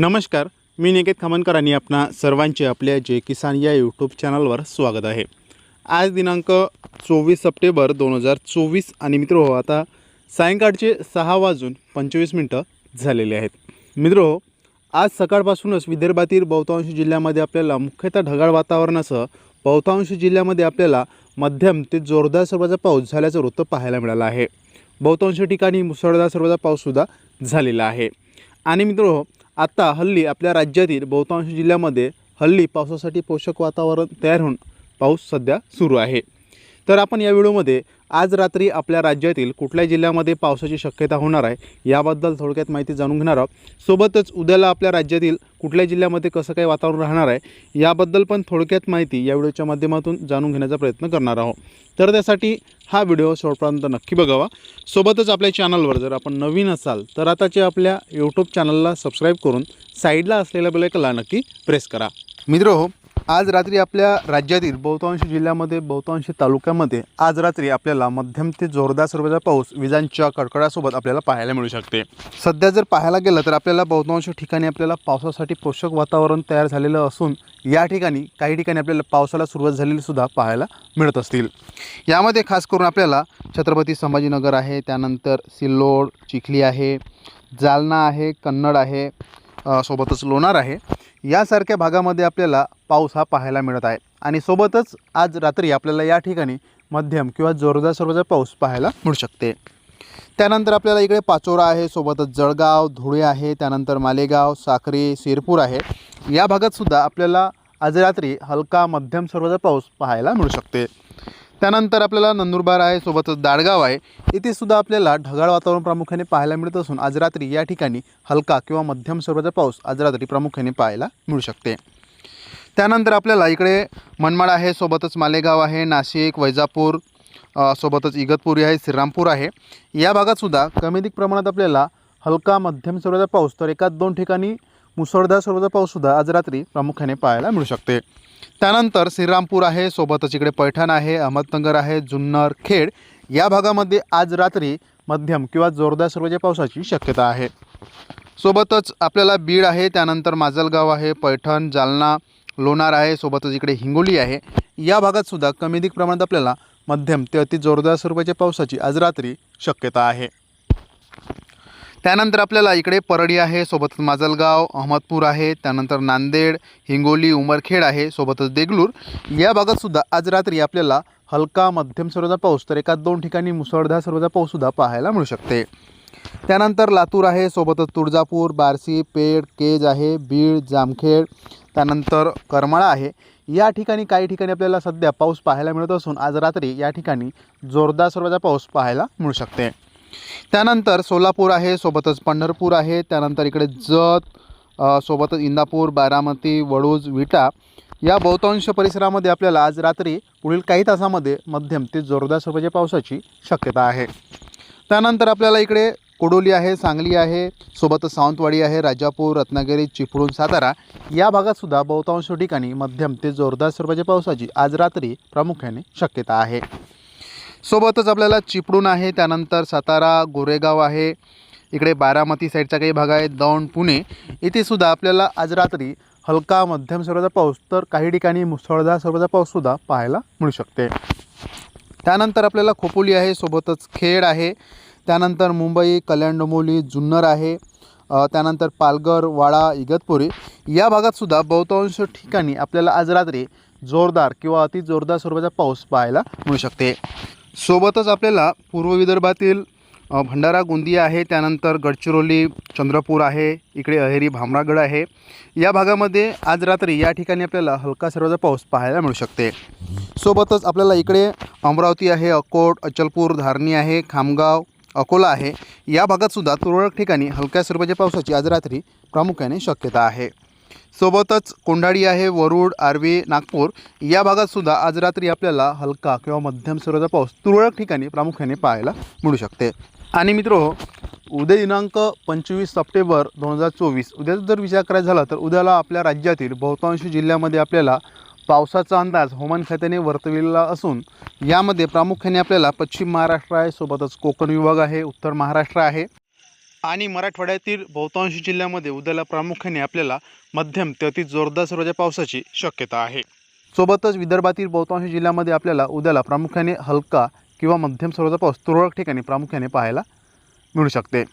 नमस्कार मी निकेत खामनकर आणि आपणा सर्वांचे आपल्या जे किसान या यूट्यूब चॅनलवर स्वागत आहे. आज दिनांक चोवीस सप्टेंबर दोन हजार चोवीस आणि मित्र हो आता सायंकाळचे सहा वाजून पंचवीस मिनटं झालेले आहेत. मित्र हो आज सकाळपासूनच विदर्भातील बहुतांश जिल्ह्यामध्ये आपल्याला मुख्यतः ढगाळ वातावरणासह बहुतांश जिल्ह्यामध्ये आपल्याला मध्यम ते जोरदार स्वरूपाचा पाऊस झाल्याचं वृत्त पाहायला मिळालं आहे. बहुतांश ठिकाणी मुसळधार स्वरूपाचा पाऊससुद्धा झालेला आहे. आणि मित्र हो, आता हल्ली आपल्या राज्यातील बहुतांश जिल्ह्यामध्ये हल्ली पावसासाठी पोषक वातावरण तयार होऊन पाऊस सध्या सुरू आहे. तर आपण या व्हिडिओमध्ये आज रात्री आपल्या राज्यातील कुठल्या जिल्ह्यामध्ये पावसाची शक्यता होणार आहे याबद्दल थोडक्यात माहिती जाणून घेणार आहोत. सोबतच उद्याला आपल्या राज्यातील कुठल्या जिल्ह्यामध्ये कसं काय वातावरण राहणार आहे याबद्दल पण थोडक्यात माहिती या व्हिडिओच्या माध्यमातून जाणून घेण्याचा प्रयत्न करणार आहोत. तर त्यासाठी हा व्हिडिओ शेवटपर्यंत नक्की बघावा. सोबतच आपल्या चॅनलवर जर आपण नवीन असाल तर आताचे आपल्या यूट्यूब चॅनलला सबस्क्राईब करून साईडला असलेल्या बेलायकला नक्की प्रेस करा. मित्र हो आज रात्री आपल्या राज्यातील बहुतांश जिल्ह्यामध्ये बहुतांश तालुक्यामध्ये आज रात्री आपल्याला मध्यम ते जोरदार स्वरूपाचा पाऊस विजांच्या कडकडासोबत आपल्याला पाहायला मिळू शकते. सध्या जर पाहायला गेलं तर आपल्याला बहुतांश ठिकाणी आपल्याला पावसासाठी पोषक वातावरण तयार झालेलं असून या ठिकाणी काही ठिकाणी आपल्याला पावसाला सुरुवात झालेली सुद्धा पाहायला मिळत असतील. यामध्ये खास करून आपल्याला छत्रपती संभाजीनगर आहे त्यानंतर सिल्लोड चिखली आहे जालना आहे कन्नड आहे सोबतच लोणार आहे. यासारख्या भागामध्ये आपल्याला पाऊस हा पाहायला मिळत आहे. आणि सोबतच आज रात्री आपल्याला या ठिकाणी मध्यम किंवा जोरदार स्वरूपाचा पाऊस पाहायला मिळू शकते. त्यानंतर आपल्याला इकडे पाचोरा आहे सोबतच जळगाव धुळे आहे त्यानंतर मालेगाव साखरी सिरपूर आहे. या भागातसुद्धा आपल्याला आज रात्री हलका मध्यम स्वरूपाचा पाऊस पाहायला मिळू शकते. त्यानंतर आपल्याला नंदुरबार आहे सोबतच दाडगाव आहे. इथे सुद्धा आपल्याला ढगाळ वातावरण प्रामुख्याने पाहायला मिळत असून आज रात्री या ठिकाणी हलका किंवा मध्यम स्वरूपाचा पाऊस आज रात्री प्रामुख्याने पाहायला मिळू शकते. त्यानंतर आपल्याला इकडे मनमाड आहे सोबतच मालेगाव आहे नाशिक वैजापूर सोबतच इगतपुरी आहे श्रीरामपूर आहे. या भागातसुद्धा कमी अधिक प्रमाणात आपल्याला हलका मध्यम स्वरूपाचा पाऊस तर एकाच दोन ठिकाणी मुसळधार स्वरूपाचा पाऊससुद्धा आज रात्री प्रामुख्याने पाहायला मिळू शकते. त्यानंतर श्रीरामपूर आहे सोबतच इकडे पैठण आहे अहमदनगर आहे जुन्नर खेड या भागामध्ये आज रात्री मध्यम किंवा जोरदार स्वरूपाच्या पावसाची शक्यता आहे. सोबतच आपल्याला बीड आहे त्यानंतर माजलगाव आहे पैठण जालना लोणार आहे सोबतच इकडे हिंगोली आहे. या भागात सुद्धा कमी अधिक प्रमाणात आपल्याला मध्यम ते अति जोरदार स्वरूपाच्या पावसाची आज रात्री शक्यता आहे. त्यानंतर आपल्याला इकडे परळी आहे सोबतच माजलगाव अहमदपूर आहे त्यानंतर नांदेड हिंगोली उमरखेड आहे सोबतच देगलूर. या भागातसुद्धा आज रात्री आपल्याला हलका मध्यम स्वरूपाचा पाऊस तर एका दोन ठिकाणी मुसळधार स्वरूपाचा पाऊससुद्धा पाहायला मिळू शकते. त्यानंतर लातूर आहे सोबतच तुळजापूर बार्शी पेड केज आहे बीड जामखेड त्यानंतर करमाळा आहे. या ठिकाणी काही ठिकाणी आपल्याला सध्या पाऊस पाहायला मिळत असून आज रात्री या ठिकाणी जोरदार स्वरूपाचा पाऊस पाहायला मिळू शकते. त्यानंतर सोलापूर आहे सोबतच पंढरपूर आहे. त्यानंतर इकडे जत सोबतच इंदापूर बारामती वडूज विटा. या बहुतांश परिसरामध्ये आपल्याला आज रात्री पुढील काही तासामध्ये मध्यम ते जोरदार स्वरूपाच्या पावसाची शक्यता आहे. त्यानंतर आपल्याला इकडे कोडोली आहे सांगली आहे सोबतच सावंतवाडी आहे राजापूर रत्नागिरी चिपळूण सातारा या भागातसुद्धा बहुतांश ठिकाणी मध्यम ते जोरदार स्वरूपाच्या पावसाची आज रात्री प्रामुख्याने शक्यता आहे. सोबतच आपल्याला चिपळूण आहे त्यानंतर सातारा गोरेगाव आहे इकडे बारामती साईडचा काही भाग आहे दौंड पुणे. इथे सुद्धा आपल्याला आज रात्री हलका मध्यम स्वरूपाचा पाऊस तर काही ठिकाणी मुसळधार स्वरूपाचा पाऊससुद्धा पाहायला मिळू शकते. त्यानंतर आपल्याला खोपोली आहे सोबतच खेड आहे. त्यानंतर मुंबई कल्याण डोंबिवली जुन्नर आहे. त्यानंतर पालघर वाडा इगतपुरी या भागातसुद्धा बहुतांश ठिकाणी आपल्याला आज रात्री जोरदार किंवा अति जोरदार स्वरूपाचा पाऊस पाहायला मिळू शकते. सोबतच आपल्याला पूर्व विदर्भातील भंडारा गोंदिया आहे त्यानंतर गडचिरोली चंद्रपूर आहे इकडे अहेरी भामरागड आहे. या भागामध्ये आज रात्री या ठिकाणी आपल्याला हलका सर्वाचा पाऊस पाहायला मिळू शकते. सोबतच आपल्याला इकडे अमरावती आहे अकोट अचलपूर धारणी आहे खामगाव अकोला आहे. या भागातसुद्धा तुरळक ठिकाणी हलक्या स्वरूपाच्या पावसाची आज रात्री प्रामुख्याने शक्यता आहे. सोबतच कोंढाळी आहे वरुड आर्वी नागपूर या भागातसुद्धा आज रात्री आपल्याला हलका किंवा मध्यम स्वरूपाचा पाऊस तुरळक ठिकाणी प्रामुख्याने पाहायला मिळू शकते. आणि मित्र उद्या दिनांक पंचवीस सप्टेंबर दोन हजार चोवीस उद्याचा जर विचार करायचा झाला तर उद्याला आपल्या राज्यातील बहुतांश जिल्ह्यामध्ये आपल्याला पावसाचा अंदाज हवामान खात्याने वर्तविलेला असून यामध्ये प्रामुख्याने आपल्याला पश्चिम महाराष्ट्र आहे सोबतच कोकण विभाग आहे उत्तर महाराष्ट्र आहे आणि मराठवाड्यातील बहुतांश जिल्ह्यामध्ये उद्याला प्रामुख्याने आपल्याला मध्यम ते अति जोरदार स्वरूपाच्या पावसाची शक्यता आहे. सोबतच विदर्भातील बहुतांश जिल्ह्यामध्ये आपल्याला उद्याला प्रामुख्याने हलका किंवा मध्यम स्वरूपाचा पाऊस तुरळक ठिकाणी प्रामुख्याने पाहायला मिळू शकते.